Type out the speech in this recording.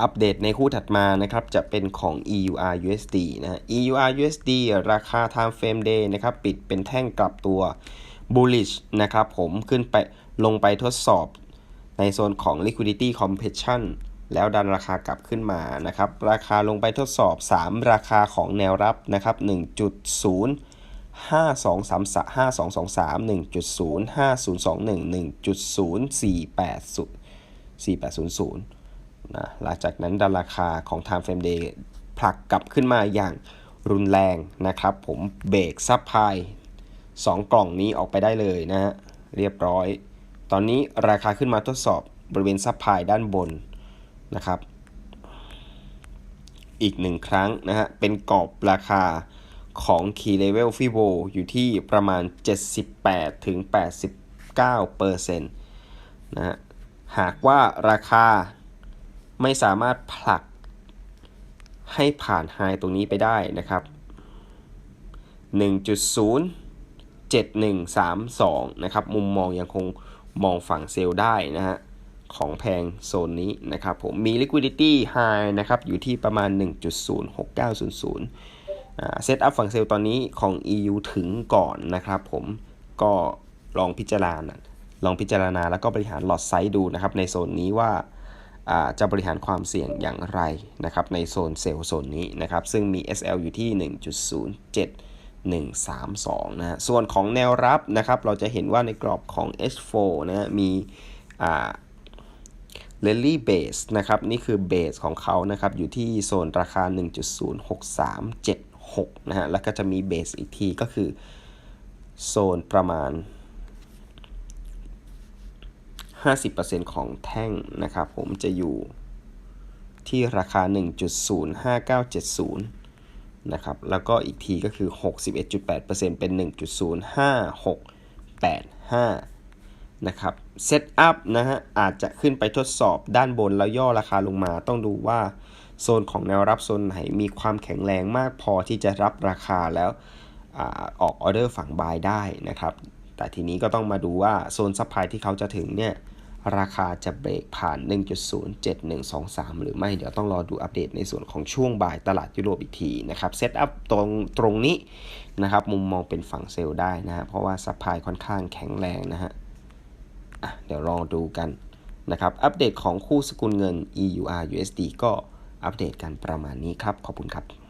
อัปเดตในคู่ถัดมานะครับจะเป็นของ EUR USD นะ EUR USD ราคา time frame day นะครับปิดเป็นแท่งกลับตัว bullish นะครับผมขึ้นไปลงไปทดสอบในโซนของ liquidity compression แล้วดันราคากลับขึ้นมานะครับ ราคาลงไปทดสอบ 3 ราคาของแนวรับนะครับ 1.0 5233 5223 1.0 5021 1.0 4800 นะหลังจากนั้นดันราคาของ Time Frame Day ผลักกลับขึ้นมาอย่างรุนแรงนะครับ ผมเบรกซับพาย2 กล่องนี้ออกไปได้เลยนะฮะเรียบร้อย ตอนนี้ราคาขึ้นมาทดสอบบริเวณซับพายด้านบนนะครับ อีกหนึ่งครั้งนะฮะเป็นกรอบราคาของ Key Level Fibo อยู่ที่ประมาณ 78ถึง89เปอร์เซ็นต์นะฮะหากว่าราคา ไม่สามารถผลักให้ผ่านไฮตรงนี้ไปได้นะครับ 1.07132 นะครับ มุมมองยังคงมองฝั่งเซลล์ได้นะฮะ ของแพงโซนนี้นะครับผม มี liquidity high นะครับ อยู่ที่ประมาณ 1.06900เซตอัพฝั่งเซลล์ตอนนี้ของ EU ถึงก่อนนะครับผม ก็ลองพิจารณา ลองพิจารณาแล้วก็บริหารหลอดไซส์ดูนะครับ ในโซนนี้ว่า จะบริหารความเสี่ยงอย่างไรนะครับในโซนเซลล์โซนนี้นะครับซึ่งมี SL อยู่ที่ 1.07132นะฮะส่วนของแนวรับนะครับเราจะเห็นว่าในกรอบของ H4 นะฮะมีเลลี่เบสนะครับนี่คือเบสของเขานะครับอยู่ที่โซนราคา 1.06376นะฮะแล้วก็จะมีเบสอีกทีก็คือโซนประมาณ 50%ของแท่งนะครับผมจะอยู่ที่ราคา 1.05970 นะครับ แล้วก็อีกทีก็คือ 61.8%เป็น 1.05685 นะครับ เซตอัพนะฮะ อาจจะขึ้นไปทดสอบด้านบนแล้วย่อราคาลงมา ต้องดูว่าโซนของแนวรับโซนไหนมีความแข็งแรงมากพอที่จะรับราคาแล้วออกออเดอร์ฝั่งบายได้นะครับ แต่ทีนี้ก็ต้องมาดูว่าโซนซัพพลายที่เขาจะถึงเนี่ย ราคาจะเบรกผ่าน 1.07123 หรือไม่เดี๋ยวต้องรอดูอัปเดตในส่วนของช่วงบ่ายตลาดยุโรปอีกทีนะครับเซตอัพตรงตรงนี้นะครับมุมมองเป็นฝั่งเซลล์ได้นะฮะเพราะว่าซัพพลายค่อนข้างแข็งแรงนะฮะะเดี๋ยวรอดูกันนะครับอัปเดตของคู่สกุลเงิน EUR USD ก็อัปเดตกันประมาณนี้ครับ ขอบคุณครับ